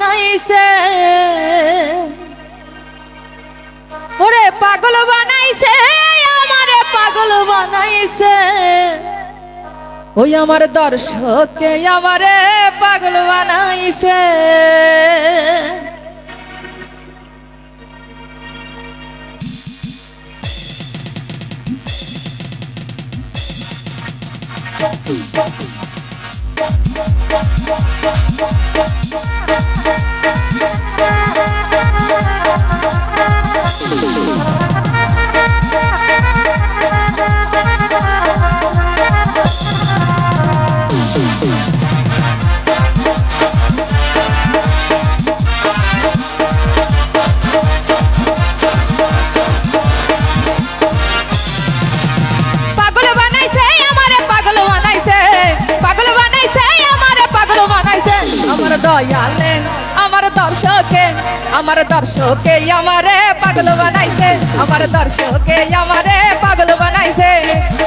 বানাইছে। ওরে পাগল বানাইছে আমারে পাগল বানাইছে। ওই আমার দর্শকে আমারে পাগল বানাইছে। পাগল দয়ালে, আমার দর্শকে আমার দর্শকে আমারে পাগল বানাইছে, আমার দর্শকে আমারে পাগল বানাইছে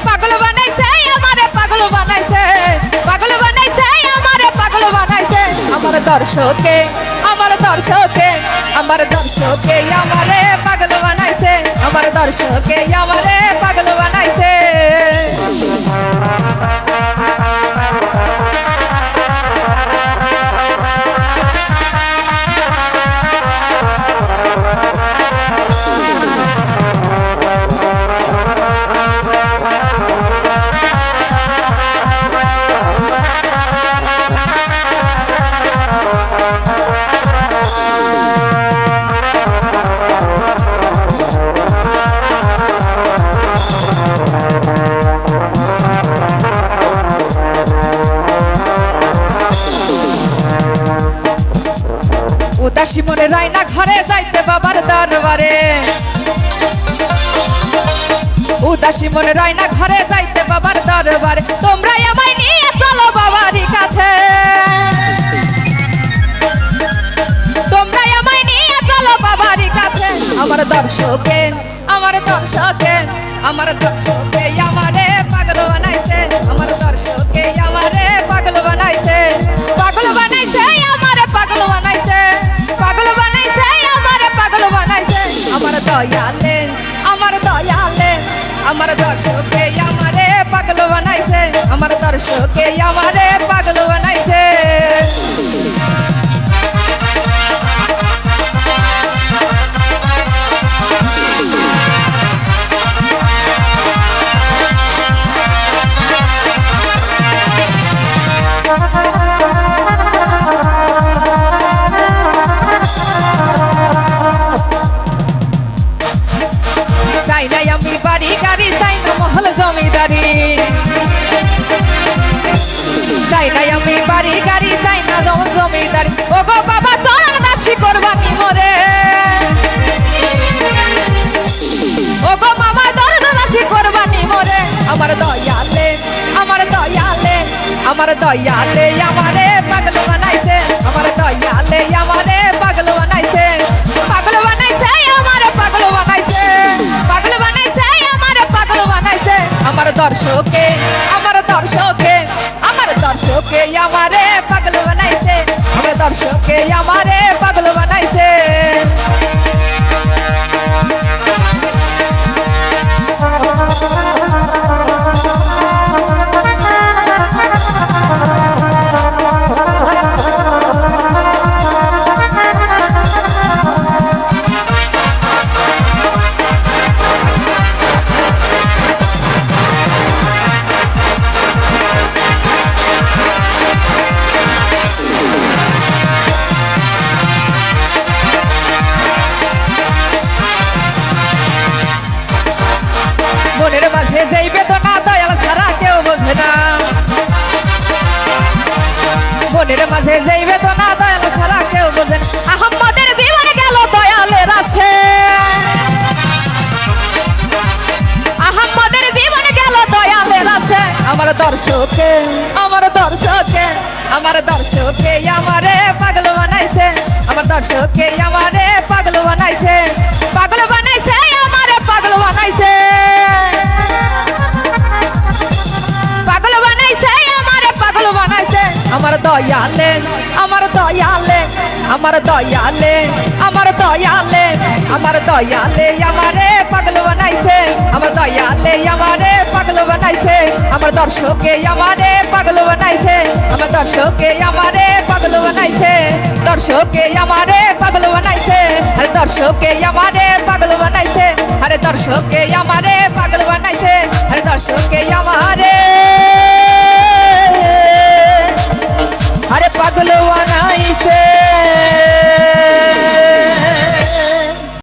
পাগল বানাইছে, আমারে পাগল বানাইছে পাগল বানাইছে, আমারে পাগল বানাইছে, আমার দর্শকে আমার দর্শকে আমার দর্শকে আমারে পাগল বানাইছে, আমার দর্শকে আমারে পাগল উদাসী মনে রায়না ঘরে যাইতে বাবার দরবারে। উদাসী মনে রায়না ঘরে যাইতে বাবার দরবারে। তোমরাই আমায় নিয়ে চলো বাবারই কাছে। তোমরাই আমায় নিয়ে চলো বাবারই কাছে। আমার দর্শকে আমার দর্শকে আমার দর্শকে আমারে পাগল বানাইছে। আমার আমার দয়ালে আমার দয়ালেন আমার দর্শকে আমারে পাগল বানাইছে আমার দর্শকে আমারে পাগল বানাইছে। আমার দয়ালে আমারে পাগল বানাইছে। আমার দয়ালে আমারে পাগল বানাইছে। পাগল বানাইছে, আমারে পাগল বানাইছে। পাগল বানাইছে, আমারে পাগল বানাইছে। আমার দর্শকে আমার দর্শকে আমার দর্শকে আমারে পাগল বানাইছে। আমার দর্শকে আমারে পাগল বানাইছে। মনের মাঝে যেই বেদনা দয়াল ছাড়া কেউ বোঝে না। মনের মাঝে যেই বেদনা দয়াল ছাড়া কেউ বোঝে না। আহম্মদের জীবন গেল দয়ালের আছে আহম্মদের জীবন গেল দয়ালের আছে আমার দর্শকে আমার দর্শকে আমার দর্শকে আমারে পাগল বানাইছে। আমার দর্শকে আমারে পাগল বানাইছে। পাগল বানাইছে দয়ালে, আমার দয়ালে আমার দয়ালে আমার দয়ালে আমার দয়ালে, আমারে পাগল বানাইছে, আমার দয়ালে, আমারে পাগল বানাইছে, আমার দর্শকে আমারে পাগল বানাইছে, আমার দর্শকে আমারে পাগল বানাইছে, দর্শকে আমারে পাগল বানাইছে, আরে দর্শকে আমারে পাগল বানাইছে, আরে দর্শকে আমারে পাগল বানাইছে, আরে দর্শকে